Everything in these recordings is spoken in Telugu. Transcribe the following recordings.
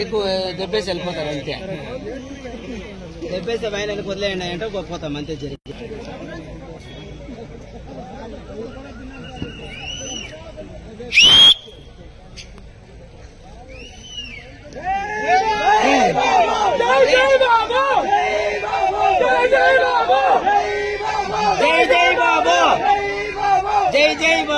ఎక్కువ దెబ్బేసి వెళ్ళిపోతారు అంతే దెబ్బేసి పైన వదిలేయండి అంటే పోతాం అంతే జరిగి జై జై బాబు జై జై బాబు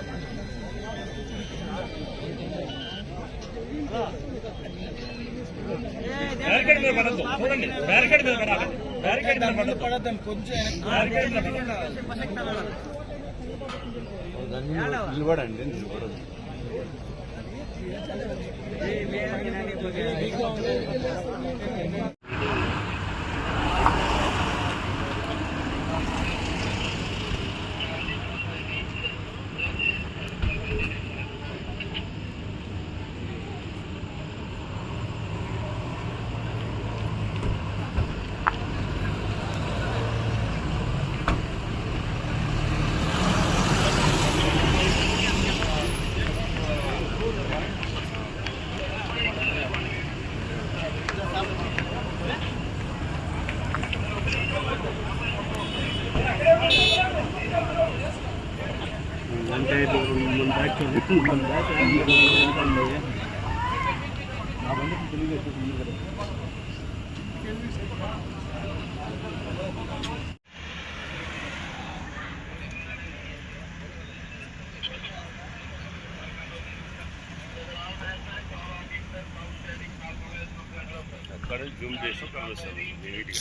బ్యారికేడ్ మీద పడద్దు. చూడండి. బ్యారికేడ్ మీద పడాలి. బ్యారికేడ్ మీద పడద్దు. కొంచెం బ్యారికేడ్ మీద నిలబడండి నిలబడదు మీకు అంటే మన బ్యాక్ మన బ్యాక్ నా బండి తెలియదు కదా అక్కడ జూమ్ చేసి కలుస్తుంది నీట్గా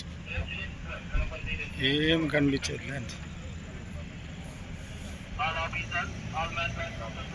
ఏం కనిపించదు